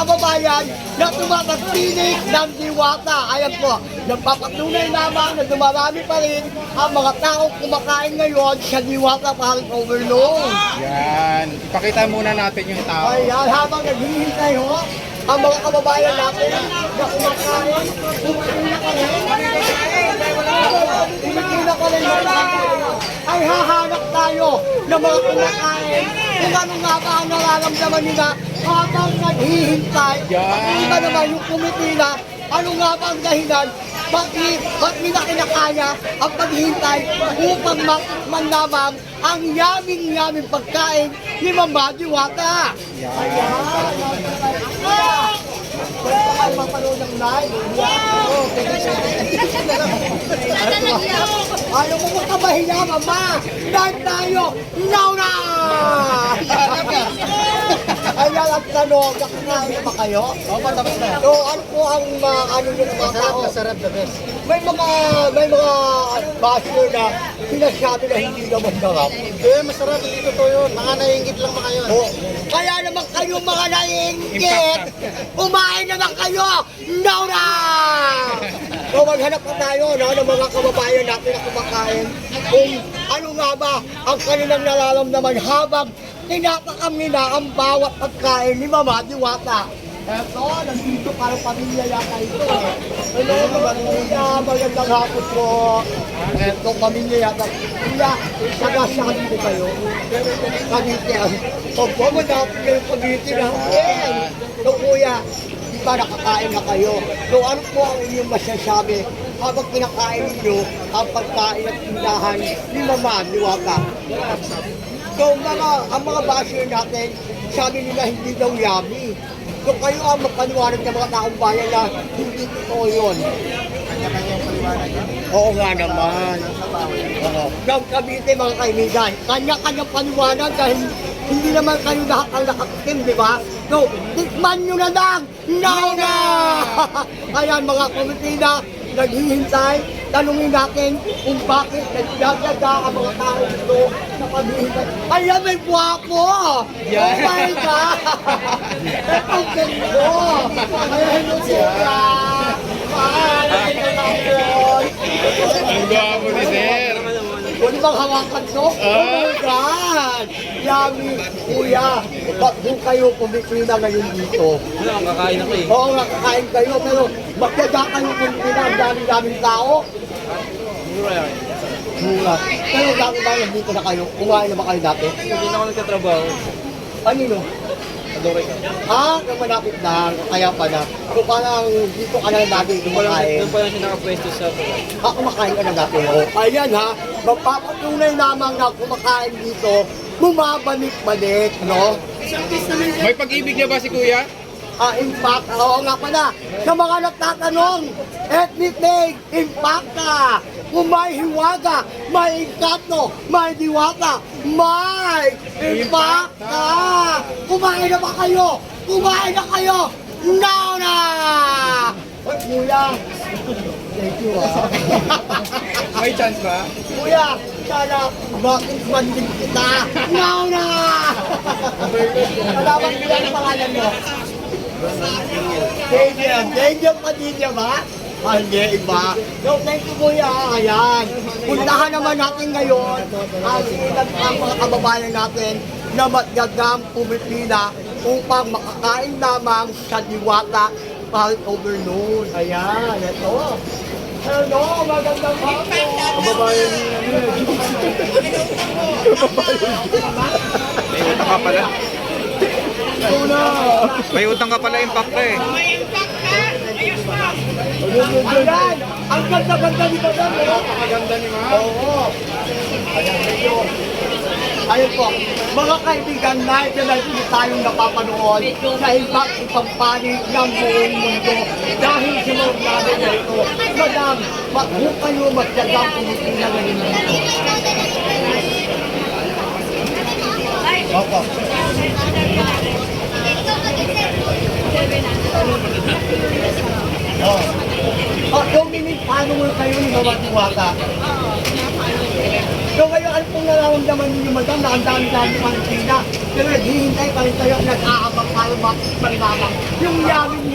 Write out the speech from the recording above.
kababayan na tumatagpilik ng diwata. Ayan po, nagpapatunay lamang na dumarami pa rin ang mga taong kumakain ngayon sa diwata parang overload. Yan. Ipakita muna natin yung tao. Ayan, habang naghihintay ho, ang mga kababayan natin na kumakain, kumakain ka rin. Kumakain ka rin. Ay hahanap tayo ng mga kumakain kung ano nga ba ang nararamdaman nila habang naghihintay. At iba naman yung kumitina, ano nga ba ang dahilan bakit, ba't nila kinakaya ang paghihintay upang matikman lamang ang yaming-yaming pagkain ni Mama Diwata. Ayan. Ah! Pwede kayo mapanood ng live. Yeah. Oh, pwede Ayaw mo makabahiya, Mama. Live tayo. Now na! Ang tanong, nakakain ba kayo? Oo, matapos na. So, ano po ang mga ano nyo ng mga tao? Masarap the best. May mga, may mga basyo na sinasabi na hindi naman sarap. Eh, masarap, hindi totoo yun. Mga naiingit lang mga yun. Oh, kaya naman kayo mga naiingit, kumain naman kayo! Now na! So maghanap na tayo no, ng mga kababayan natin na kumakain kung ano nga ba ang kanilang nararamdaman habang tinatakam nila ang bawat pagkain ni Mama Diwata. Eto, nandito parang pamilya yata ito eh. Hello, kuya, magandang hapon po. Eto, pamilya yata. Kuya, taga-saan po kayo? Cavite. Opo, madami kayo Cavite na. Yes. So, kuya, di ba nakakain na kayo? So, ano po ang inyong masasabi habang kinakain ninyo ang pagkain at tindahan ni Mama Niwaka? So, mga, ang mga basher natin, sabi nila hindi daw yummy. So, kayo ang magpaniwanag ng mga taong bayan na hindi totoo yun. Oo nga naman. Oo. From Cavite mga kaibigan, kanya-kanyang paniwanag dahil hindi naman kayo lahat ang nakatikim, di ba? So, tikman nyo na lang! Now na! Ayan mga komitina, naghihintay, tanungin natin kung bakit nagdadaga ang mga tao dito sa paghihintay. Ayan, may guwapo! Oh my God! Ang ganda! Ayan, hello siya! Hi! Hello, Ang gwapo ni Sir. Pwede bang hawakan to? Oh my God! Yummy! Kuya, ba't doon kayo kumikina ngayon dito? Wala, kakain ako eh. Oo nga, kakain kayo, pero magdada kayo kumikina ang dami-daming tao. Mura yan. Mura. Pero dami ba nandito na kayo? Kumain na ba kayo dati? Hindi na ako nagtatrabaho. Adore ka. Ah, yung malapit na, kaya pala. So parang dito ka na lagi lang, kumakain. doon pa lang siya nakapwesto sa Ah, kumakain ka na dati. Oh. Ayan ha, magpapatunay lamang na kumakain dito, bumabalik-balik, no? May pag-ibig niya ba si Kuya? Ah, impact, oo nga pala. Sa mga nagtatanong, ethnic name, impacta. Kung may hiwaga, may inkato, may diwata, may impacta. Kumain na ba kayo? Kumain na kayo! Now na! Oy, kuya. Thank you, ah. May chance ba? Kuya, sana matikman din kita. Now na! Malaman ko yan ang pangalan mo. Daniel. Daniel Padilla ba? Ah, hindi, iba. No, thank you, kuya. Ayan. Puntahan naman natin ngayon ang mga kababayan natin na matyagang pumipila upang makakain lamang sa diwata kahit overload. Ayan, ito. Hello, magandang hapon. Kababayan May utang ka pala. Una. May utang ka pala impact eh. Ayan, ang ganda-ganda ni Madam. oh. Maganda ni Ma. Oo. Ayan. Ayun po, mga kaibigan, live na live ulit tayong napapanood sa iba't ibang panig ng buong mundo dahil mga vlogger na ito. Madam, wag mo kayo magdagang Pilipina ngayon dito. Opo. Oh. Oh, minute, paano mo kayo ni Mama Tiwata? Pong nararamdaman ninyo, madam, na ang dami-dami pang China, pero naghihintay pa rin kayo, nag-aabang pa kayo matikman lamang yung yamin niya.